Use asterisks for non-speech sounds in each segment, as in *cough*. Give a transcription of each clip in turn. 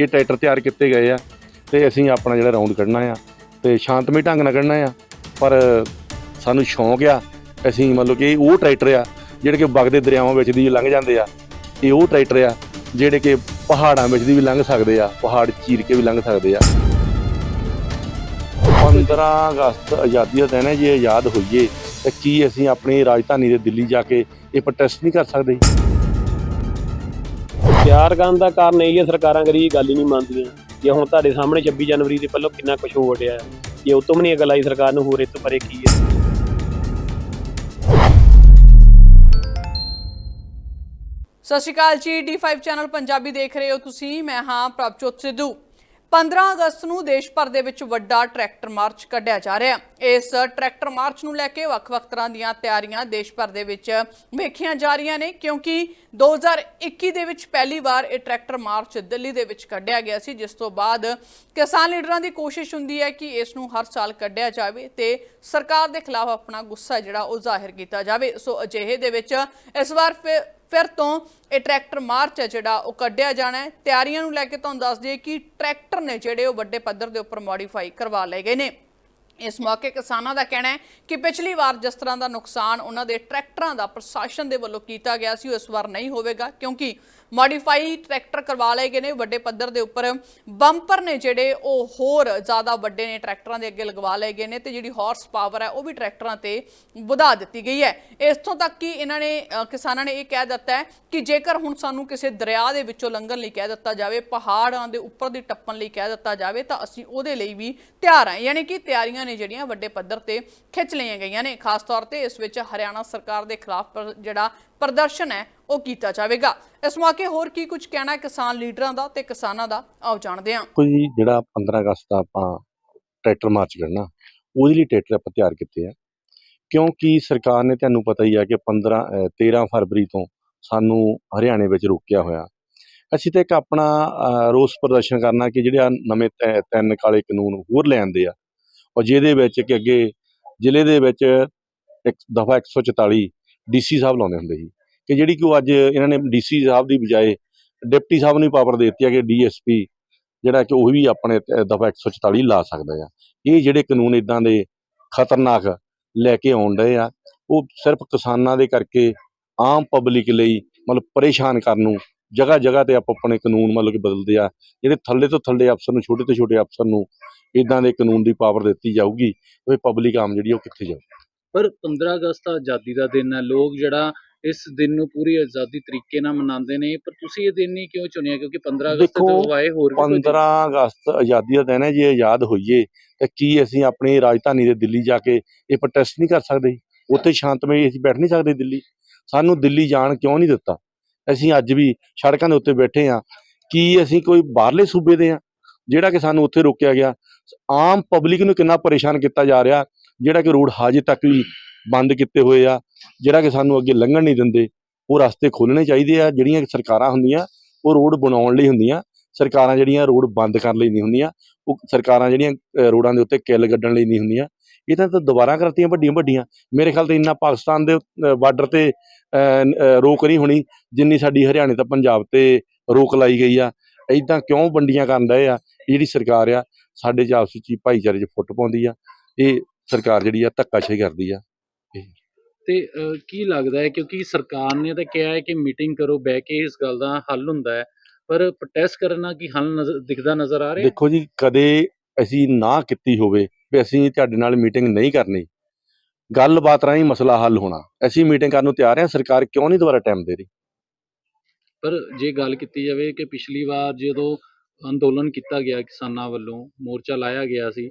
ਇਹ ਟਰੈਕਟਰ ਤਿਆਰ ਕੀਤੇ ਗਏ ਆ ਤੇ ਅਸੀਂ ਆਪਣਾ ਜਿਹੜਾ ਰਾਉਂਡ ਕੱਢਣਾ ਆ ਤੇ ਸ਼ਾਂਤਮਈ ਢੰਗ ਨਾਲ ਕੱਢਣਾ ਆ। ਪਰ ਸਾਨੂੰ ਸ਼ੌਂਕ ਆ, ਅਸੀਂ ਮਤਲਬ ਕਿ ਉਹ ਟਰੈਕਟਰ ਆ, ਜਿਹੜੇ ਕਿ ਵਗਦੇ ਦਰਿਆਵਾਂ ਵਿੱਚ ਦੀ ਲੰਘ ਜਾਂਦੇ ਆ। ਇਹ ਉਹ ਟਰੈਕਟਰ ਆ, ਜਿਹੜੇ ਕਿ ਪਹਾੜਾਂ ਵਿੱਚ ਦੀ ਵੀ ਲੰਘ ਸਕਦੇ ਆ, ਪਹਾੜ ਚੀਰ ਕੇ ਵੀ ਲੰਘ ਸਕਦੇ ਆ। 15 ਅਗਸਤ ਆਜ਼ਾਦੀ ਦਾ ਦਿਨ ਹੈ, ਜੇ ਆਜ਼ਾਦ ਹੋਈਏ, ਤਾਂ ਕੀ ਅਸੀਂ ਆਪਣੀ ਰਾਜਧਾਨੀ ਦੇ ਦਿੱਲੀ ਜਾ ਕੇ ਇਹ ਪ੍ਰੋਟੈਸਟ ਨਹੀਂ ਕਰ ਸਕਦੇ? ਪਿਆਰ ਕਰਨ ਦਾ ਕਾਰਨ ਇਹ ਹੈ ਸਰਕਾਰਾਂ ਕਰੀ ਗੱਲ ਹੀ ਨਹੀਂ ਮੰਨਦੀਆਂ। ਜੇ ਹੁਣ ਤੁਹਾਡੇ ਸਾਹਮਣੇ 26 ਜਨਵਰੀ ਦੇ ਪਹਿਲਾਂ ਕਿੰਨਾ ਕੁਝ ਹੋ ਰਿਹਾ ਜੇ ਉਹ ਤੋਂ ਵੀ ਨਹੀਂ ਅਗਲ ਆਈ, ਸਰਕਾਰ ਨੂੰ ਹੋਰ ਇਹ ਤੋਂ ਪਰੇ ਕੀ ਹੈ? ਸਤਿ ਸ਼੍ਰੀ ਅਕਾਲ ਜੀ D5 ਚੈਨਲ ਪੰਜਾਬੀ ਦੇਖ ਰਹੇ ਹੋ ਤੁਸੀਂ, ਮੈਂ ਹਾਂ ਪ੍ਰਭਜੋਤ ਸਿੱਧੂ। 15 ਅਗਸਤ ਨੂੰ ਦੇਸ਼ ਭਰ ਦੇ ਵਿੱਚ ਵੱਡਾ ਟਰੈਕਟਰ ਮਾਰਚ ਕੱਢਿਆ ਜਾ ਰਿਹਾ ਹੈ। ਇਸ ਟਰੈਕਟਰ ਮਾਰਚ ਨੂੰ ਲੈ ਕੇ ਵੱਖ-ਵੱਖ ਤਰ੍ਹਾਂ ਦੀਆਂ ਤਿਆਰੀਆਂ ਦੇਸ਼ ਭਰ ਦੇ ਵਿੱਚ ਵੇਖੀਆਂ ਜਾ ਰਹੀਆਂ ਨੇ, ਕਿਉਂਕਿ 2021 ਦੇ ਵਿੱਚ ਪਹਿਲੀ ਵਾਰ ਇਹ ਟਰੈਕਟਰ ਮਾਰਚ ਦਿੱਲੀ ਦੇ ਵਿੱਚ ਕੱਢਿਆ ਗਿਆ ਸੀ, ਜਿਸ ਤੋਂ ਬਾਅਦ ਕਿਸਾਨ ਲੀਡਰਾਂ ਦੀ ਕੋਸ਼ਿਸ਼ ਹੁੰਦੀ ਹੈ ਕਿ ਇਸ ਨੂੰ ਹਰ ਸਾਲ ਕੱਢਿਆ ਜਾਵੇ ਤੇ ਸਰਕਾਰ ਦੇ ਖਿਲਾਫ ਆਪਣਾ ਗੁੱਸਾ ਜਿਹੜਾ ਉਹ ਜ਼ਾਹਿਰ ਕੀਤਾ ਜਾਵੇ। ਸੋ ਅਜਿਹੇ ਦੇ ਵਿੱਚ ਇਸ ਵਾਰ ਫਿਰ ਤੋਂ ਇਹ ਟਰੈਕਟਰ ਮਾਰਚ ਹੈ ਜਿਹੜਾ ਉਹ ਕੱਢਿਆ ਜਾਣਾ ਹੈ। ਤਿਆਰੀਆਂ ਨੂੰ ਲੈ ਕੇ ਤੁਹਾਨੂੰ ਦੱਸ ਦਈਏ ਕਿ ਟਰੈਕਟਰ ਨੇ ਜਿਹੜੇ ਉਹ ਵੱਡੇ ਪੱਧਰ ਦੇ ਉੱਪਰ ਮੋਡੀਫਾਈ ਕਰਵਾ ਲਏ ਗਏ ਨੇ। ਇਸ ਮੌਕੇ ਕਿਸਾਨਾਂ ਦਾ ਕਹਿਣਾ ਹੈ ਕਿ ਪਿਛਲੀ ਵਾਰ ਜਿਸ ਤਰ੍ਹਾਂ ਦਾ ਨੁਕਸਾਨ ਉਹਨਾਂ ਦੇ ਟਰੈਕਟਰਾਂ ਦਾ ਪ੍ਰਸ਼ਾਸਨ ਦੇ ਵੱਲੋਂ ਕੀਤਾ ਗਿਆ ਸੀ, ਉਹ ਇਸ ਵਾਰ ਨਹੀਂ ਹੋਵੇਗਾ, ਕਿਉਂਕਿ ਮੋਡੀਫਾਈ ਟਰੈਕਟਰ ਕਰਵਾ ਲਏ ਗਏ ਨੇ, ਵੱਡੇ ਪੱਧਰ ਦੇ ਉੱਪਰ ਬੰਪਰ ਨੇ ਜਿਹੜੇ ਉਹ ਹੋਰ ਜ਼ਿਆਦਾ ਵੱਡੇ ਨੇ ਟਰੈਕਟਰਾਂ ਦੇ ਅੱਗੇ ਲਗਵਾ ਲਏ ਗਏ ਨੇ ਤੇ ਜਿਹੜੀ ਹਾਰਸ ਪਾਵਰ ਹੈ, ਉਹ ਵੀ ਟਰੈਕਟਰਾਂ ਤੇ ਵਧਾ ਦਿੱਤੀ ਗਈ ਹੈ। ਇਥੋਂ ਤੱਕ ਕਿ ਇਹਨਾਂ ਨੇ ਕਿਸਾਨਾਂ ਨੇ ਇਹ ਕਹਿ ਦਿੱਤਾ ਹੈ ਕਿ ਜੇਕਰ ਹੁਣ ਸਾਨੂੰ ਕਿਸੇ ਦਰਿਆ ਦੇ ਵਿੱਚੋਂ ਲੰਘਣ ਲਈ ਕਹਿ ਦਿੱਤਾ ਜਾਵੇ, ਪਹਾੜਾਂ ਦੇ ਉੱਪਰ ਦੀ ਟੱਪਣ ਲਈ ਕਹਿ ਦਿੱਤਾ ਜਾਵੇ, ਤਾਂ ਅਸੀਂ ਉਹਦੇ ਲਈ ਵੀ ਤਿਆਰ ਹਾਂ। ਯਾਨੀ ਕਿ ਤਿਆਰੀਆਂ ਨੇ ਜਿਹੜੀਆਂ ਵੱਡੇ ਪੱਧਰ ਤੇ ਖਿੱਚ ਲਈਆਂ ਗਈਆਂ ਨੇ। ਖਾਸ ਤੌਰ ਤੇ ਇਸ ਵਿੱਚ ਹਰਿਆਣਾ ਸਰਕਾਰ ਦੇ ਖਿਲਾਫ ਜਿਹੜਾ ਪ੍ਰਦਰਸ਼ਨ ਹੈ, ਉਹ ਕੀਤਾ ਜਾਵੇਗਾ। ਇਸ ਮੌਕੇ ਹੋਰ ਕੀ ਕੁਝ ਕਹਿਣਾ ਕਿਸਾਨ ਲੀਡਰਾਂ ਦਾ ਤੇ ਕਿਸਾਨਾਂ ਦਾ? ਆਓ ਜਾਣਦੇ ਹਾਂ। ਕੋਈ ਜਿਹੜਾ 15 ਅਗਸਤ ਦਾ ਆਪਾਂ ਟਰੈਕਟਰ ਮਾਰਚ ਕਰਨਾ, ਉਹਦੇ ਲਈ ਟਰੈਕਟਰ ਆਪਾਂ ਤਿਆਰ ਕੀਤੇ ਆ। ਕਿਉਂਕਿ ਸਰਕਾਰ ਨੇ ਤੁਹਾਨੂੰ ਪਤਾ ਹੀ ਆ ਕਿ 15 ਅਹ 13 ਫਰਵਰੀ ਤੋਂ ਸਾਨੂੰ ਹਰਿਆਣੇ ਵਿੱਚ ਰੋਕਿਆ ਹੋਇਆ। ਅਸੀਂ ਤੇ ਇੱਕ ਆਪਣਾ ਰੋਸ ਪ੍ਰਦਰਸ਼ਨ ਕਰਨਾ ਕਿ ਜਿਹੜੇ ਨਵੇਂ ਤਿੰਨ ਕਾਲੇ ਕਾਨੂੰਨ ਹੋਰ ਲੈ ਆਂਦੇ ਆ ਔਰ ਜਿਹਦੇ ਵਿੱਚ ਕਿ ਅੱਗੇ ਜ਼ਿਲ੍ਹੇ ਦੇ ਵਿੱਚ ਇੱਕ ਦਫਾ 144 ਡੀਸੀ ਸਾਹਿਬ ਲਾਉਂਦੇ ਹੁੰਦੇ ਸੀ, ਕਿ ਜਿਹੜੀ ਕਿ ਉਹ ਅੱਜ ਇਹਨਾਂ ਨੇ ਡੀਸੀ ਸਾਹਿਬ ਦੀ ਬਜਾਏ ਡਿਪਟੀ ਸਾਹਿਬ ਨੂੰ ਪਾਵਰ ਦੇ ਦਿੱਤੀ ਹੈ ਕਿ ਡੀਐਸਪੀ ਜਿਹੜਾ ਕਿ ਉਹ ਵੀ ਆਪਣੇ ਦਫਾ 144 ਲਾ ਸਕਦਾ ਆ। ਇਹ ਜਿਹੜੇ ਕਾਨੂੰਨ ਇਦਾਂ ਦੇ ਖਤਰਨਾਕ ਲੈ ਕੇ ਆਉਣ ਡਏ ਆ, ਉਹ ਸਿਰਫ ਕਿਸਾਨਾਂ ਦੇ ਕਰਕੇ ਆਮ ਪਬਲਿਕ ਲਈ ਮਤਲਬ ਪਰੇਸ਼ਾਨ ਕਰਨ ਨੂੰ ਜਗ੍ਹਾ ਜਗ੍ਹਾ ਤੇ ਆਪ ਆਪਣੇ ਕਾਨੂੰਨ ਮਤਲਬ ਕਿ ਬਦਲਦੇ ਆ। ਜਿਹੜੇ ਥੱਲੇ ਤੋਂ ਥੱਲੇ ਅਫਸਰ ਨੂੰ ਛੋਟੇ ਤੋਂ ਛੋਟੇ ਅਫਸਰ ਨੂੰ ਇਦਾਂ ਦੇ ਕਾਨੂੰਨ ਦੀ ਪਾਵਰ ਦਿੱਤੀ ਜਾਊਗੀ ਉਹ ਪਬਲਿਕ ਆਮ ਜਿਹੜੀ ਉਹ ਕਿੱਥੇ ਜਾਊ? ਪਰ 15 ਅਗਸਤ ਆਜ਼ਾਦੀ ਦਾ ਦਿਨ ਹੈ। ਲੋਕ ਜਿਹੜਾ ਇਸ ਦਿਨ ਨੂੰ ਪੂਰੀ ਆਜ਼ਾਦੀ ਤਰੀਕੇ ਨਾਲ ਮਨਾਉਂਦੇ ਨੇ। ਪਰ ਤੁਸੀਂ ਇਹ ਦਿਨ ਹੀ ਕਿਉਂ ਚੁਣਿਆ? ਕਿਉਂਕਿ 15 ਅਗਸਤ ਤੋਂ ਆਏ ਹੋਰ ਵੀ ਕੋਈ 15 ਅਗਸਤ ਆਜ਼ਾਦੀ ਦਾ ਦਿਨ ਹੈ। ਜੇ ਆਜ਼ਾਦ ਹੋਈਏ ਤਾਂ ਕੀ ਅਸੀਂ ਆਪਣੀ ਰਾਜਧਾਨੀ ਦੇ ਦਿੱਲੀ ਜਾ ਕੇ ਇਹ ਪ੍ਰੋਟੈਸਟ ਨਹੀਂ ਕਰ ਸਕਦੇ? ਉੱਥੇ ਸ਼ਾਂਤਮਈ ਅਸੀਂ ਬੈਠ ਨਹੀਂ ਸਕਦੇ ਦਿੱਲੀ। ਸਾਨੂੰ ਦਿੱਲੀ ਜਾਣ ਕਿਉਂ ਨਹੀਂ ਦਿੱਤਾ? ਅਸੀਂ ਅੱਜ ਵੀ ਸੜਕਾਂ ਦੇ ਉੱਤੇ ਬੈਠੇ ਆ ਕੀ ਅਸੀਂ ਕੋਈ ਬਾਹਰਲੇ ਸੂਬੇ ਦੇ ਆ ਜਿਹੜਾ ਕਿ ਸਾਨੂੰ ਉੱਥੇ ਰੋਕਿਆ ਗਿਆ। ਆਮ ਪਬਲਿਕ ਨੂੰ ਕਿੰਨਾ ਪਰੇਸ਼ਾਨ ਕੀਤਾ ਜਾ ਰਿਹਾ, ਜਿਹੜਾ ਕਿ ਰੋਡ ਹਾਜੇ ਤੱਕ ਵੀ ਬੰਦ ਕੀਤੇ ਹੋਏ ਆ, ਜਿਹੜਾ ਕਿ ਸਾਨੂੰ ਅੱਗੇ ਲੰਘਣ ਨਹੀਂ ਦਿੰਦੇ। ਉਹ ਰਸਤੇ ਖੋਲਣੇ ਚਾਹੀਦੇ ਆ, ਜਿਹੜੀਆਂ ਸਰਕਾਰਾਂ ਹੁੰਦੀਆਂ, ਉਹ ਰੋਡ ਬਣਾਉਣ ਲਈ ਹੁੰਦੀਆਂ। ਸਰਕਾਰਾਂ ਜਿਹੜੀਆਂ ਰੋਡ ਬੰਦ ਕਰਨ ਲਈ ਨਹੀਂ ਹੁੰਦੀਆਂ, ਉਹ ਸਰਕਾਰਾਂ ਜਿਹੜੀਆਂ ਰੋਡਾਂ ਦੇ ਉੱਤੇ ਕਿੱਲ ਗੱਡਣ ਲਈ ਨਹੀਂ ਹੁੰਦੀਆਂ। ਇਹ ਤਾਂ ਦੁਬਾਰਾ ਕਰਤੀਆਂ ਵੱਡੀਆਂ ਵੱਡੀਆਂ। ਮੇਰੇ ਖਿਆਲ ਤੇ ਇੰਨਾ ਪਾਕਿਸਤਾਨ ਦੇ ਬਾਰਡਰ ਤੇ ਰੋਕ ਨਹੀਂ ਹੋਣੀ ਜਿੰਨੀ ਸਾਡੀ ਹਰਿਆਣੇ ਤੇ ਪੰਜਾਬ ਤੇ ਰੋਕ ਲਾਈ ਗਈ ਆ। ਇਦਾਂ ਕਿਉਂ ਵੰਡੀਆਂ ਕਰਨ ਡਏ ਆ? ਜਿਹੜੀ ਸਰਕਾਰ ਆ ਸਾਡੇ ਚ ਆਪਸ ਵਿੱਚ ਭਾਈਚਾਰੇ 'ਚ ਫੁੱਟ ਪਾਉਂਦੀ ਆ। ਇਹ ਸਰਕਾਰ ਜਿਹੜੀ ਆ ਧੱਕਾਸ਼ਾਹੀ ਕਰਦੀ ਆ। ਤੇ ਕੀ ਲੱਗਦਾ ਹੈ? ਕਿਉਂਕਿ ਸਰਕਾਰ ਨੇ ਤਾਂ ਕਿਹਾ ਹੈ ਕਿ ਮੀਟਿੰਗ ਕਰੋ ਬਹਿ ਕੇ ਇਸ ਗੱਲ ਦਾ ਹੱਲ ਹੁੰਦਾ ਹੈ। ਪਰ ਪ੍ਰੋਟੈਸਟ ਕਰਨਾ ਕੀ ਹੱਲ ਨਜ਼ਰ ਦਿਖਦਾ ਨਜ਼ਰ ਆ ਰਿਹਾ? ਦੇਖੋ ਜੀ ਕਦੇ ਅਸੀਂ ਨਾ ਕੀਤੀ ਹੋਵੇ ਵੀ ਅਸੀਂ ਤੁਹਾਡੇ ਨਾਲ ਮੀਟਿੰਗ ਨਹੀਂ ਕਰਨੀ। ਗੱਲਬਾਤ ਰਾਹੀਂ ਮਸਲਾ ਹੱਲ ਹੋਣਾ। ਅਸੀਂ ਮੀਟਿੰਗ ਕਰਨ ਨੂੰ ਤਿਆਰ ਹਾਂ ਸਰਕਾਰ ਕਿਉਂ ਨਹੀਂ ਦੁਬਾਰਾ ਟਾਈਮ ਦੇ ਰਹੀ? ਪਰ ਜੇ ਗੱਲ ਕੀਤੀ ਜਾਵੇ ਕਿ ਪਿਛਲੀ ਵਾਰ ਜਦੋਂ ਅੰਦੋਲਨ ਕੀਤਾ ਗਿਆ ਕਿਸਾਨਾਂ ਵੱਲੋਂ ਮੋਰਚਾ ਲਾਇਆ ਗਿਆ ਸੀ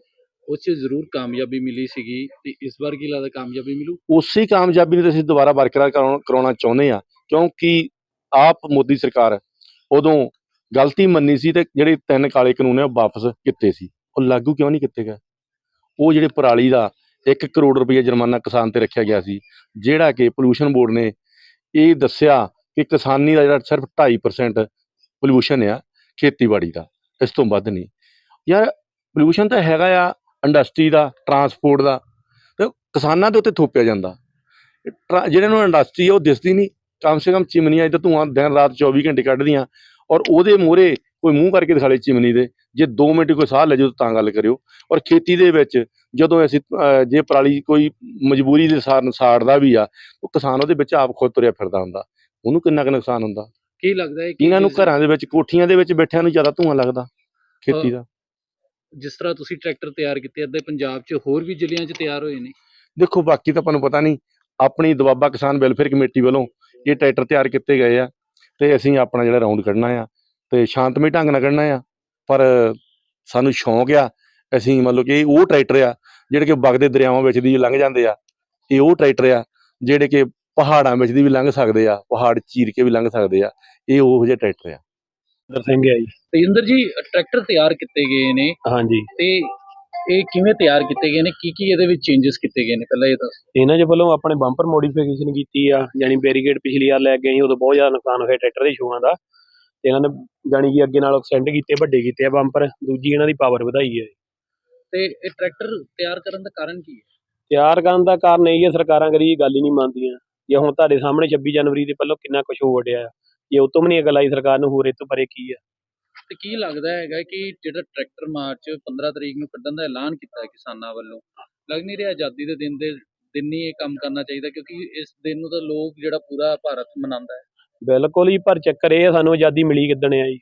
ਉਸ 'ਚ ਜ਼ਰੂਰ ਕਾਮਯਾਬੀ ਮਿਲੀ ਸੀਗੀ। ਤੇ ਇਸ ਵਾਰ ਕੀ ਲੱਗਦਾ ਕਾਮਯਾਬੀ ਮਿਲੂ? ਉਸੇ ਕਾਮਯਾਬੀ ਨੂੰ ਅਸੀਂ ਦੁਬਾਰਾ ਬਰਕਰਾਰ ਕਰਾਉਣ- ਚਾਹੁੰਦੇ ਆ ਕਿਉਂਕਿ ਆਪ ਮੋਦੀ ਸਰਕਾਰ ਉਦੋਂ ਗਲਤੀ ਮੰਨੀ ਸੀ ਤੇ ਜਿਹੜੇ ਤਿੰਨ ਕਾਲੇ ਕਾਨੂੰਨ ਆ ਉਹ ਵਾਪਸ ਕੀਤੇ ਸੀ। ਉਹ ਲਾਗੂ ਕਿਉਂ ਨਹੀਂ ਕੀਤੇ ਗਏ? ਉਹ ਜਿਹੜੇ ਪਰਾਲੀ ਦਾ 1 ਕਰੋੜ ਰੁਪਏ ਜੁਰਮਾਨਾ ਕਿਸਾਨ ਤੇ ਰੱਖਿਆ ਗਿਆ ਸੀ, ਜਿਹੜਾ ਕਿ ਪੋਲੂਸ਼ਨ ਬੋਰਡ ਨੇ ਇਹ ਦੱਸਿਆ ਕਿ ਕਿਸਾਨੀ ਦਾ ਜਿਹੜਾ ਸਿਰਫ 2.5% ਪੋਲੂਸ਼ਨ ਆ ਖੇਤੀਬਾੜੀ ਦਾ, ਇਸ ਤੋਂ ਵੱਧ ਨਹੀਂ। ਯਾਰ ਪੋਲੂਸ਼ਨ ਤਾਂ ਹੈਗਾ ਆ ਇੰਡਸਟਰੀ ਦਾ ਟਰਾਂਸਪੋਰਟ ਦਾ, ਤੇ ਕਿਸਾਨਾਂ ਦੇ ਉੱਤੇ ਥੋਪਿਆ ਜਾਂਦਾ। ਟਰਾ- ਜਿਹੜੇ ਨੂੰ ਇੰਡਸਟਰੀ ਆ ਉਹ ਦਿਸਦੀ ਨਹੀਂ, ਕਮ ਸੇ ਕਮ ਚਿਮਨੀਆਂ ਇੱਧਰ ਧੂਆਂ ਦਿਨ ਰਾਤ 24 ਘੰਟੇ ਕੱਢਦੀਆਂ ਔਰ ਉਹਦੇ ਮੂਹਰੇ ਕੋਈ ਮੂੰਹ ਕਰਕੇ ਦਿਖਾਲੇ ਚਿਮਨੀ ਦੇ ਜੇ 2 ਮਿੰਟ ਕੋਈ ਸਾਹ ਲੈ ਜਾਓ ਤਾਂ ਗੱਲ ਕਰਿਓ। ਔਰ ਖੇਤੀ ਦੇ ਵਿੱਚ ਜਦੋਂ ਅਸੀਂ ਜੇ ਪਰਾਲੀ ਕੋਈ ਮਜਬੂਰੀ ਦੇ ਸਾਰਨ ਸਾੜਦਾ ਵੀ ਆ ਉਹ ਕਿਸਾਨ ਉਹਦੇ ਵਿੱਚ ਆਪ ਖੁਦ ਤੁਰਿਆ ਫਿਰਦਾ ਹੁੰਦਾ। ਉਹਨੂੰ ਕਿੰਨਾ ਕੁ ਨੁਕਸਾਨ ਹੁੰਦਾ? ਕੀ ਲੱਗਦਾ ਹੈ ਇਹਨਾਂ ਨੂੰ ਘਰਾਂ ਦੇ ਵਿੱਚ ਕੋਠੀਆਂ ਦੇ ਵਿੱਚ ਬੈਠਿਆਂ ਨੂੰ ਜ਼ਿਆਦਾ ਧੂੰਆਂ ਲੱਗਦਾ ਖੇਤੀ ਦਾ। ਜਿਸ ਤਰ੍ਹਾਂ ਤੁਸੀਂ ਟਰੈਕਟਰ ਤਿਆਰ ਕੀਤੇ ਅੱਧੇ ਪੰਜਾਬ 'ਚ ਹੋਰ ਵੀ ਜ਼ਿਲ੍ਹਿਆਂ 'ਚ ਤਿਆਰ ਹੋਏ ਨੇ। ਦੇਖੋ ਬਾਕੀ ਤਾਂ ਆਪਾਂ ਨੂੰ ਪਤਾ ਨਹੀਂ ਆਪਣੀ ਦਵਾਬਾ ਕਿਸਾਨ ਵੈਲਫੇਅਰ ਕਮੇਟੀ ਵੱਲੋਂ ਇਹ ਟਰੈਕਟਰ ਤਿਆਰ ਕੀਤੇ ਗਏ ਆ ਤੇ ਅਸੀਂ ਆਪਣਾ ਜਿਹੜਾ ਰਾਉਂਡ ਕੱਢਣਾ ਆ। ਤੇ ਸ਼ਾਂਤਮਈ ਢੰਗ ਨਾਲ ਕੱਢਣਾ ਆ। ਪਰ ਸਾਨੂੰ ਸ਼ੌਂਕ ਆ ਅਸੀਂ ਮਤਲਬ ਕਿ ਉਹ ਟਰੈਕਟਰ ਆ ਜਿਹੜੇ ਕਿ ਵਗਦੇ ਦਰਿਆਵਾਂ ਵਿੱਚ ਦੀ ਲੰਘ ਜਾਂਦੇ ਆ। ਇਹ ਉਹ ਟਰੈਕਟਰ ਆ ਜਿਹੜੇ ਕਿ ਪਹਾੜਾਂ ਵਿੱਚ ਦੀ ਵੀ ਲੰਘ ਸਕਦੇ ਆ ਪਹਾੜ ਚੀਰ ਕੇ ਵੀ ਲੰਘ ਸਕਦੇ ਆ। ਇਹ ਉਹੋ ਜਿਹੇ ਟਰੈਕਟਰ ਆ। ਦਰ ਸਿੰਘ ਹੈ ਜੀ। ਤੇਜਿੰਦਰ ਜੀ ਟਰੈਕਟਰ ਤਿਆਰ ਕੀਤੇ ਗਏ ਨੇ। ਹਾਂਜੀ। ਤੇ ਇਹ ਕਿਵੇਂ ਤਿਆਰ ਕੀਤੇ ਗਏ ਨੇ? ਕੀ ਕੀ ਇਹਦੇ ਵਿੱਚ ਚੇਂਜਸ ਕੀਤੇ ਗਏ ਨੇ? ਪਹਿਲਾਂ ਇਹ ਦੱਸ। ਇਹਨਾਂ ਦੇ ਵੱਲੋਂ ਆਪਣੇ ਬੰਪਰ ਮੋਡੀਫਿਕੇਸ਼ਨ ਕੀਤੀ ਆ ਯਾਨੀ ਬੈਰੀਗੇਡ ਪਿਛਲੀ ਵਾਰ ਲੈ ਕੇ ਆਈ ਉਦੋਂ ਬਹੁਤ ਜ਼ਿਆਦਾ ਨੁਕਸਾਨ ਹੋਇਆ ਟਰੈਕਟਰ ਦੇ ਸ਼ੂਆਂ ਦਾ। ਤੇ ਇਹਨਾਂ ਨੇ ਜਾਣੀ ਕਿ ਅੱਗੇ ਨਾਲੋਂ ਐਕਸਟੈਂਡ ਕੀਤੇ ਵੱਡੇ ਕੀਤੇ ਆ ਬੰਪਰ ਦੂਜੀ ਇਹਨਾਂ ਦੀ ਪਾਵਰ ਵਧਾਈ ਹੈ। ਤੇ ਇਹ ਟਰੈਕਟਰ ਤਿਆਰ ਕਰਨ ਦਾ ਕਾਰਨ ਕੀ ਹੈ? ਤਿਆਰ ਕਰਨ ਦਾ ਕਾਰਨ ਇਹ ਹੈ ਸਰਕਾਰਾਂ ਕਰੀ ਇਹ ਗੱਲ ਹੀ ਨਹੀਂ ਮੰਨਦੀਆਂ। ਜੇ ਹੁਣ ਤੁਹਾਡੇ ਸਾਹਮਣੇ 26 ਜਨਵਰੀ ਦੇ ਪਹਿਲਾਂ ਕਿੰਨਾ ਕੁਛ ਹੋ ਵੜਿਆ ਆ ਜੇ ਉਹ ਤੋਂ ਵੀ ਨਹੀਂ ਅਗਲ ਆਈ ਸਰਕਾਰ ਨੂੰ ਹੋਰ ਇਹ ਤੋਂ ਪਰੇ ਕੀ ਆ? ਤੇ ਕੀ ਲੱਗਦਾ ਹੈਗਾ ਕਿ ਜਿਹੜਾ ਟਰੈਕਟਰ ਮਾਰਚ 15 ਤਰੀਕ ਨੂੰ ਕੱਢਣ ਦਾ ਐਲਾਨ ਕੀਤਾ ਹੈ ਕਿਸਾਨਾਂ ਵੱਲੋਂ ਲੱਗ ਨਹੀਂ ਰਿਹਾ ਆਜ਼ਾਦੀ ਦੇ ਦਿਨ ਦੇ ਦਿਨ ਹੀ ਇਹ ਕੰਮ ਕਰਨਾ ਚਾਹੀਦਾ ਕਿਉਂਕਿ ਇਸ ਦਿਨ ਨੂੰ ਤਾਂ ਲੋਕ ਜਿਹੜਾ ਪੂਰਾ ਭਾਰਤ ਮਨਾਉਂਦਾ ਹੈ। ਬਿਲਕੁਲ ਹੀ ਪਰ ਚੱਕਰ ਇਹ ਆ ਸਾਨੂੰ ਆਜ਼ਾਦੀ ਮਿਲੀ ਕਿੱਦਣ ਆ ਜੀ?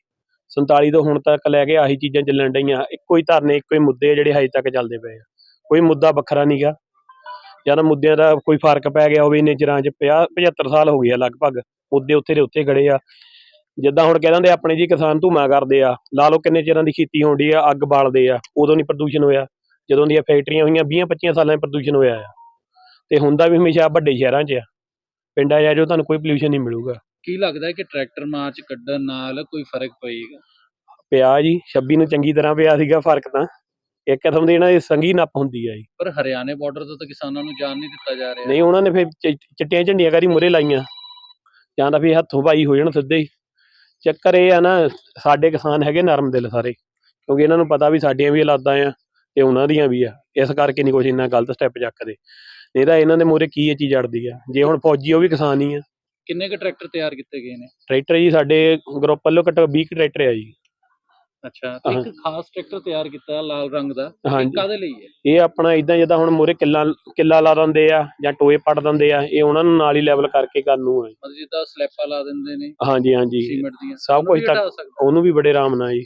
47 ਤੋਂ ਹੁਣ ਤੱਕ ਲੈ ਕੇ ਆਹੀ ਚੀਜ਼ਾਂ ਚੱਲਣ ਡਈਆਂ, ਇੱਕੋ ਹੀ ਧਰਨੇ, ਇੱਕੋ ਹੀ ਮੁੱਦੇ ਆ ਜਿਹੜੇ ਹਜੇ ਤੱਕ ਚੱਲਦੇ ਪਏ ਆ। ਕੋਈ ਮੁੱਦਾ ਵੱਖਰਾ ਨਹੀਂਗਾ ਜਾਂ ਤਾਂ ਮੁੱਦਿਆਂ ਦਾ ਕੋਈ ਫ਼ਰਕ ਪੈ ਗਿਆ ਹੋਵੇ, ਇੰਨੇ ਚਿਰਾਂ 'ਚ 50 75 ਸਾਲ ਹੋ ਗਏ ਆ ਲਗਭਗ, ਮੁੱਦੇ ਉੱਥੇ ਦੇ ਉੱਥੇ ਖੜੇ ਆ। ਜਿੱਦਾਂ ਹੁਣ ਕਹਿ ਦਿੰਦੇ ਆਪਣੇ ਜੀ ਕਿਸਾਨ ਧੂਮਾ ਕਰਦੇ ਆ, ਲਾ ਲਓ ਕਿੰਨੇ ਚਿਰਾਂ ਦੀ ਖੇਤੀ ਹੁੰਦੀ ਆ, ਅੱਗ ਬਾਲਦੇ ਆ, ਉਦੋਂ ਨਹੀਂ ਪ੍ਰਦੂਸ਼ਣ ਹੋਇਆ। ਜਦੋਂ ਦੀਆਂ ਫੈਕਟਰੀਆਂ ਹੋਈਆਂ 20 25 ਸਾਲਾਂ 'ਚ ਪ੍ਰਦੂਸ਼ਣ ਹੋਇਆ ਆ। ਤੇ ਹੁੰਦਾ ਵੀ ਹਮੇਸ਼ਾ ਵੱਡੇ ਸ਼ਹਿਰਾਂ 'ਚ ਆ। ਪਿੰਡਾਂ 'ਚ ਆ ਜਾਓ ਤੁਹਾਨੂੰ ਕੋਈ ਪੋਲਿਊਸ਼ਨ ਨਹੀਂ ਮਿਲੂਗਾ। ਕੀ ਲੱਗਦਾ ਹੈ ਕਿ ਟਰੈਕਟਰ ਮਾਰਚ ਕੱਢਣ ਨਾਲ ਕੋਈ ਫ਼ਰਕ ਪਏਗਾ? ਪਿਆ ਜੀ 26 ਨੂੰ ਚੰਗੀ ਤਰ੍ਹਾਂ ਪਿਆ ਸੀਗਾ ਫ਼ਰਕ ਤਾਂ। ਇੱਕ ਕਿਸਮ ਦੀ ਇਹਨਾਂ ਦੀ ਸੰਗੀ ਨੱਪ ਹੁੰਦੀ ਆ ਜੀ। ਪਰ ਹਰਿਆਣੇ ਬਾਰਡਰ ਤੋਂ ਤਾਂ ਕਿਸਾਨਾਂ ਨੂੰ ਜਾਣ ਨਹੀਂ ਦਿੱਤਾ ਜਾ ਰਿਹਾ। ਨਹੀਂ ਉਹਨਾਂ ਨੇ ਫਿਰ ਚ- ਚਿੱਟੀਆਂ ਝੰਡੀਆਂ ਕਰੀ ਮੁਰੇ ਲਾਈਆਂ? ਜਾਂ ਤਾਂ ਫਿਰ ਹੱਥੋਂ ਪਾਈ ਹੋ ਜਾਣ ਸਿੱਧੇ ਹੀ। ਚੱਕਰ ਇਹ ਆ ਨਾ ਸਾਡੇ ਕਿਸਾਨ ਹੈਗੇ ਨਰਮ ਦਿਲ ਸਾਰੇ। ਕਿਉਂਕਿ ਇਹਨਾਂ ਨੂੰ ਪਤਾ ਵੀ ਸਾਡੀਆਂ ਵੀ ਔਲਾਦਾਂ ਆ ਤੇ ਉਹਨਾਂ ਦੀਆਂ ਵੀ ਆ। ਇਸ ਕਰਕੇ ਨਹੀਂ ਕੁਛ ਇੰਨਾ ਗਲਤ ਸਟੈਪ ਚੱਕਦੇ। ਨਹੀਂ ਤਾਂ ਇਹਨਾਂ ਦੇ ਮੂਹਰੇ ਕੀ ਇਹ ਚੀਜ਼ ਅੜਦੀ ਆ? ਜੇ ਹੁਣ ਫੌਜੀ ਉਹ ਵੀ ਕਿਸਾਨ ਹੀ ਆ। ਕਿੰਨੇ ਕੁ ਟਰੈਕਟਰ ਤਿਆਰ ਕੀਤੇ ਗਏ ਨੇ? ਟਰੈਕਟਰ ਜੀ ਸਾਡੇ ਗਰੁੱਪ ਵੱਲੋਂ ਘੱਟੋ 20 ਕੁ ਟਰੈਕਟਰ ਆ ਜੀ। ਅੱਛਾ ਤੇ ਇੱਕ ਖਾਸ ਟਰੈਕਟਰ ਤਿਆਰ ਕੀਤਾ ਲਾਲ ਰੰਗ ਦਾ ਇਹ ਹਾਂਜੀ। ਕਾਦੇ ਲਈ ਹੈ? ਇਹ ਆਪਣਾ ਇਦਾਂ ਜਿੱਦਾਂ ਹੁਣ ਮੂਹਰੇ ਕਿੱਲਾ ਕਿੱਲਾ ਲਾ ਦਿੰਦੇ ਆ ਜਾਂ ਟੋਏ ਪੱਟ ਦਿੰਦੇ ਆ ਇਹ ਉਹਨਾਂ ਨੂੰ ਨਾਲ ਹੀ ਲੈਵਲ ਕਰਕੇ ਕਰਨ ਨੂੰ ਹੈ ਮਤਲਬ ਜਿੱਦਾਂ ਸਲੈਪਾਂ ਲਾ ਦਿੰਦੇ ਨੇ ਹਾਂਜੀ ਹਾਂਜੀ। ਸੀਮੈਂਟ ਦੀਆਂ। ਸਭ ਕੁਝ ਤੱਕ। ਉਹਨੂੰ ਵੀ ਬੜੇ ਆਰਾਮ ਨਾਲ ਜੀ।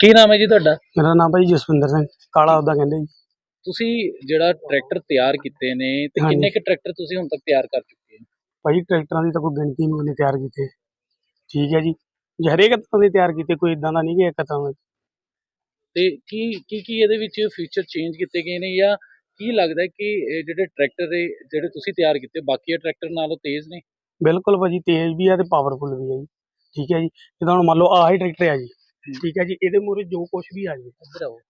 ਕੀ ਨਾਮ ਹੈ ਜੀ ਤੁਹਾਡਾ? ਮੇਰਾ ਨਾਮ ਭਾਈ ਜਸਵਿੰਦਰ ਸਿੰਘ ਕਾਲਾ ਉਹਦਾ ਕਹਿੰਦੇ ਜੀ। ਤੁਸੀਂ ਜਿਹੜਾ ਟਰੈਕਟਰ ਤਿਆਰ ਕੀਤੇ ਨੇ ਤੇ। ਕਿੰਨੇ ਕੁ ਟਰੈਕਟਰ ਤੁਸੀਂ ਹੁਣ ਤੱਕ ਤਿਆਰ ਕਰ ਚੁੱਕੇ ਭਾਈ ਟਰੈਕਟਰਾਂ ਦੀ ਤਾਂ ਕੋਈ ਗਿਣਤੀ ਨਹੀਂ ਉਹਨੇ ਤਿਆਰ ਕੀਤੇ। ਠੀਕ ਹੈ ਜੀ। ਜੇ ਹਰੇਕ ਤਰ੍ਹਾਂ ਦੇ ਤਿਆਰ ਕੀਤੇ ਕੋਈ ਇਦਾਂ ਦਾ ਨਹੀਂ ਕਿ ਇੱਕ ਤਰ੍ਹਾਂ ਦਾ। ਤੇ ਕੀ ਕੀ ਕੀ ਇਹਦੇ ਵਿੱਚ ਫੀਚਰ ਚੇਂਜ ਕੀਤੇ ਗਏ ਨੇ ਜਾਂ ਕੀ ਲੱਗਦਾ ਕਿ ਇਹ ਜਿਹੜੇ ਟਰੈਕਟਰ ਦੇ ਜਿਹੜੇ ਤੁਸੀਂ ਤਿਆਰ ਕੀਤੇ ਬਾਕੀ ਟਰੈਕਟਰ ਨਾਲੋਂ ਤੇਜ਼ ਨੇ? ਬਿਲਕੁਲ ਭਾਜੀ ਤੇਜ਼ ਵੀ ਆ ਤੇ ਪਾਵਰਫੁਲ ਵੀ ਆ ਜੀ। ਠੀਕ ਹੈ ਜੀ। ਜਿੱਦਾਂ ਹੁਣ ਮੰਨ ਲਓ ਆਹ ਹੀ ਟਰੈਕਟਰ ਆ ਜੀ। ਠੀਕ ਹੈ ਜੀ। ਇਹਦੇ ਮੂਹਰੇ ਜੋ ਕੁਝ ਵੀ ਆ ਜਾਵੇ।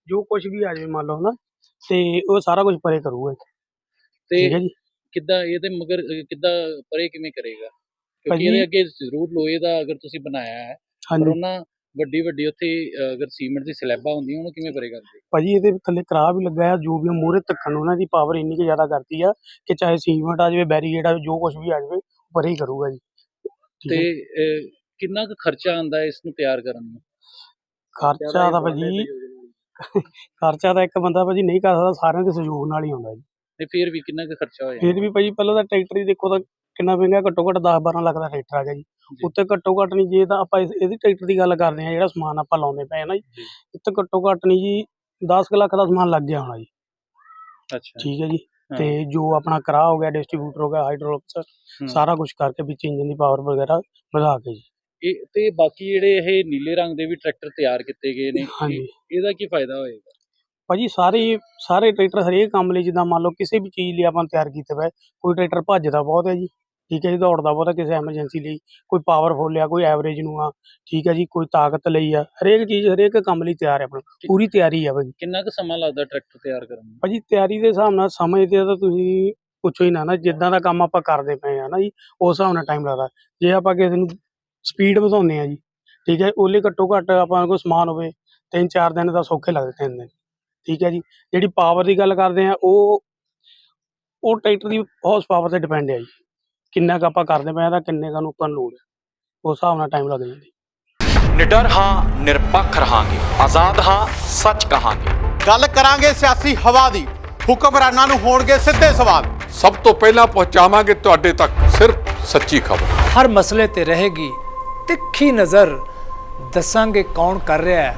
ਜੋ ਕੁਝ ਵੀ ਆ ਜਾਵੇ ਮੰਨ ਲਓ ਨਾ ਤੇ ਉਹ ਸਾਰਾ ਕੁਝ ਪਰੇ ਕਰੂਗਾ। ਤੇ ਠੀਕ ਹੈ ਜੀ। ਕਿੱਦਾਂ ਇਹਦੇ ਮਗਰ ਕਿੱਦਾਂ ਪਰੇ ਕਿਵੇਂ ਕਰੇਗਾ? ਕਿਉਂਕਿ ਇਹਦੇ ਅੱਗੇ ਜ਼ਰੂਰ ਲੋਹੇ ਦਾ ਅਗਰ ਤੁਸੀਂ ਬਣਾਇਆ ਹੈ ਪਰ ਉਹਨਾਂ ਵੱਡੀ ਵੱਡੀ ਉੱਥੇ ਅਗਰ ਸੀਮੈਂਟ ਦੀ ਸਲੈਬਾਂ ਹੁੰਦੀਆਂ ਉਹਨੂੰ ਕਿਵੇਂ ਪਰੇ ਕਰਦੇ? ਭਾਜੀ ਇਹਦੇ ਥੱਲੇ ਕਰਾ ਵੀ ਲੱਗਾ ਆ ਜੋ ਵੀ ਮੂਹਰੇ ਧੱਕਣ ਉਹਨਾਂ ਦੀ ਪਾਵਰ ਇੰਨੀ ਕਿ ਜ਼ਿਆਦਾ ਕਰਤੀ ਆ ਕਿ ਚਾਹੇ ਸੀਮੈਂਟ ਆ ਜਾਵੇ ਬੈਰੀਗੇਡ ਆ ਜੋ ਕੁਝ ਵੀ ਆ ਜਾਵੇ ਪਰੇ ਹੀ ਕਰੂਗਾ ਜੀ। ਤੇ ਹੈ। ਕਿੰਨਾ ਕੁ ਖਰਚਾ ਆਂਦਾ ਹੈ ਇਸ ਨੂੰ ਤਿਆਰ ਕਰਨ ਨੂੰ? ਖਰਚਾ ਤਾਂ ਭਾਜੀ *laughs* ਖਰਚਾ ਤਾਂ ਇੱਕ ਬੰਦਾ ਭਾਜੀ ਨਹੀਂ ਕਰ ਸਕਦਾ ਸਾਰਿਆਂ ਦੇ ਸਹਿਯੋਗ ਨਾਲ ਹੀ ਆਉਂਦਾ ਜੀ। ਤੇ ਫਿਰ ਵੀ ਕਿੰਨਾ ਕੁ ਖਰਚਾ ਹੋਇਆ ਫਿਰ ਵੀ ਭਾਜੀ ਪਹਿਲਾਂ ਤਾਂ ਟਰੈਕਟਰ ਹੀ ਦੇਖੋ ਤਾਂ ਕਿੰਨਾ ਮਹਿੰਗਾ ਘੱਟੋ ਘੱਟ 10 12 ਲੱਖ ਦਾ ਟਰੈਕਟਰ ਆ ਗਿਆ ਜੀ। ਉੱਤੇ ਘੱਟੋ ਘੱਟ ਨਹੀਂ ਜੇ ਤਾਂ ਆਪਾਂ ਇਸ- ਇਹਦੀ ਟਰੈਕਟਰ ਦੀ ਗੱਲ ਕਰਦੇ ਆ ਜਿਹੜਾ ਸਮਾਨ ਆਪਾਂ ਲਾਉਂਦੇ ਪਏ ਆ ਨਾ ਜੀ। ਜੀ। ਇੱਥੇ ਘੱਟੋ ਘੱਟ ਨਹੀਂ ਜੀ 10 ਕੁ ਲੱਖ ਦਾ ਸਮਾਨ ਲੱਗ ਗਿਆ ਹੋਣਾ ਜੀ। ਅੱਛਾ। ਠੀਕ ਹੈ ਜੀ। ਹਾਂ। ਤੇ ਜੋ ਆਪਣਾ ਕਰਾ ਹੋ ਗਿਆ ਡਿਸਟ੍ਰੀਬਿਊਟਰ ਹੋ ਗਿਆ ਹਾਈਡ੍ਰੋਲਿਕਸ ਹੂੰ। ਸਾਰਾ ਕੁਝ ਕਰਕੇ ਵਿੱਚ ਇੰਜਨ ਦੀ ਪਾਵਰ ਵਗੈਰਾ ਵਧਾ ਕੇ ਜੀ। ਇਹ ਤੇ ਬਾਕੀ ਜਿਹੜੇ ਇਹ ਨੀਲੇ ਰੰਗ ਦੇ ਵੀ ਟਰੈਕਟਰ ਤਿਆਰ ਕੀਤੇ ਗਏ ਨੇ ਹਾਂਜੀ। ਇਹਦਾ ਕੀ ਫਾਇਦਾ ਹੋਏਗਾ? ਭਾਜੀ ਸਾਰੇ ਸਾਰੇ ਟਰੈਕਟਰ ਹਰੇਕ ਕੰਮ ਲਈ ਜਿੱਦਾਂ ਮੰਨ ਲਓ ਕਿਸੇ ਵੀ ਚੀਜ਼ ਲਈ ਆਪਾਂ ਤਿਆਰ ਕੀਤੇ ਪਏ ਕੋਈ ਟਰੈਕਟਰ ਭੱਜਦਾ ਬਹੁਤ ਹੈ ਜੀ ਠੀਕ ਹੈ ਜੀ ਦੌੜਦਾ ਬਹੁਤ ਹੈ ਕਿਸੇ ਐਮਰਜੈਂਸੀ ਲਈ ਕੋਈ ਪਾਵਰਫੁੱਲ ਆ ਕੋਈ ਐਵਰੇਜ ਨੂੰ ਆ ਠੀਕ ਹੈ ਜੀ ਕੋਈ ਤਾਕਤ ਲਈ ਆ ਹਰੇਕ ਚੀਜ਼ ਹਰੇਕ ਕੰਮ ਲਈ ਤਿਆਰ ਹੈ ਆਪਣਾ ਪੂਰੀ ਤਿਆਰੀ ਆ ਭਾਜੀ। ਕਿੰਨਾ ਕੁ ਸਮਾਂ ਲੱਗਦਾ ਟਰੈਕਟਰ ਤਿਆਰ ਕਰਨ ਨੂੰ? ਭਾਜੀ ਤਿਆਰੀ ਦੇ ਹਿਸਾਬ ਨਾਲ ਸਮੇਂ ਤੇ ਤਾਂ ਤੁਸੀਂ ਪੁੱਛੋ ਹੀ ਨਾ ਨਾ ਜਿੱਦਾਂ ਦਾ ਕੰਮ ਆਪਾਂ ਕਰਦੇ ਪਏ ਆ ਨਾ ਜੀ ਉਸ ਹਿਸਾਬ ਨਾਲ ਟਾਈਮ ਲੱਗਦਾ ਜੇ ਆਪਾਂ ਕਿਸੇ ਨੂੰ ਸਪੀਡ ਵਧਾਉਂਦੇ ਆ ਜੀ ਠੀਕ ਹੈ ਉਹਲੇ ਘੱਟੋ ਘੱਟ ਆਪਾਂ ਕੋਲ ਸਮਾਨ ਹੋਵੇ ਤਿੰਨ ਚਾਰ ਦਿਨ ਦਾ ਸੌਖੇ ਲੱਗਦੇ ਤਿੰਨ ਦਿਨ। ਠੀਕ ਹੈ ਜੀ ਜਿਹੜੀ ਪਾਵਰ ਦੀ ਗੱਲ ਕਰਦੇ ਆ ਉਹ ਉਹ ਟਰੈਕਟਰ ਦੀ ਹਾਰਸ ਪਾਵਰ ਤੇ ਡਿਪੈਂਡ ਹੈ ਜੀ। ਕਿੰਨਾ ਕੁ ਆਪਾਂ ਕਰਦੇ ਪਏ ਆ ਤਾਂ ਕਿੰਨੇ ਕੁ ਨੂੰ ਆਪਾਂ ਨੂੰ ਲੋਡ ਹੈ। ਉਸ ਹਿਸਾਬ ਨਾਲ ਟਾਈਮ ਲੱਗ ਜਾਂਦਾ ਨਿਡਰ ਹਾਂ ਨਿਰਪੱਖ ਰਹਾਂਗੇ। ਆਜ਼ਾਦ ਹਾਂ ਸੱਚ ਕਹਾਂਗੇ। ਗੱਲ ਕਰਾਂਗੇ ਸਿਆਸੀ ਹਵਾ ਦੀ। ਹੁਕਮਰਾਨਾਂ ਨੂੰ ਹੋਣਗੇ ਸਿੱਧੇ ਸਵਾਲ। ਸਭ ਤੋਂ ਪਹਿਲਾਂ ਪਹੁੰਚਾਵਾਂਗੇ ਤੁਹਾਡੇ ਤੱਕ ਸਿਰਫ ਸੱਚੀ ਖਬਰ। ਹਰ ਮਸਲੇ ਤੇ ਰਹੇਗੀ ਤਿੱਖੀ ਨਜ਼ਰ। ਦੱਸਾਂਗੇ ਕੌਣ ਕਰ ਰਿਹਾ ਹੈ।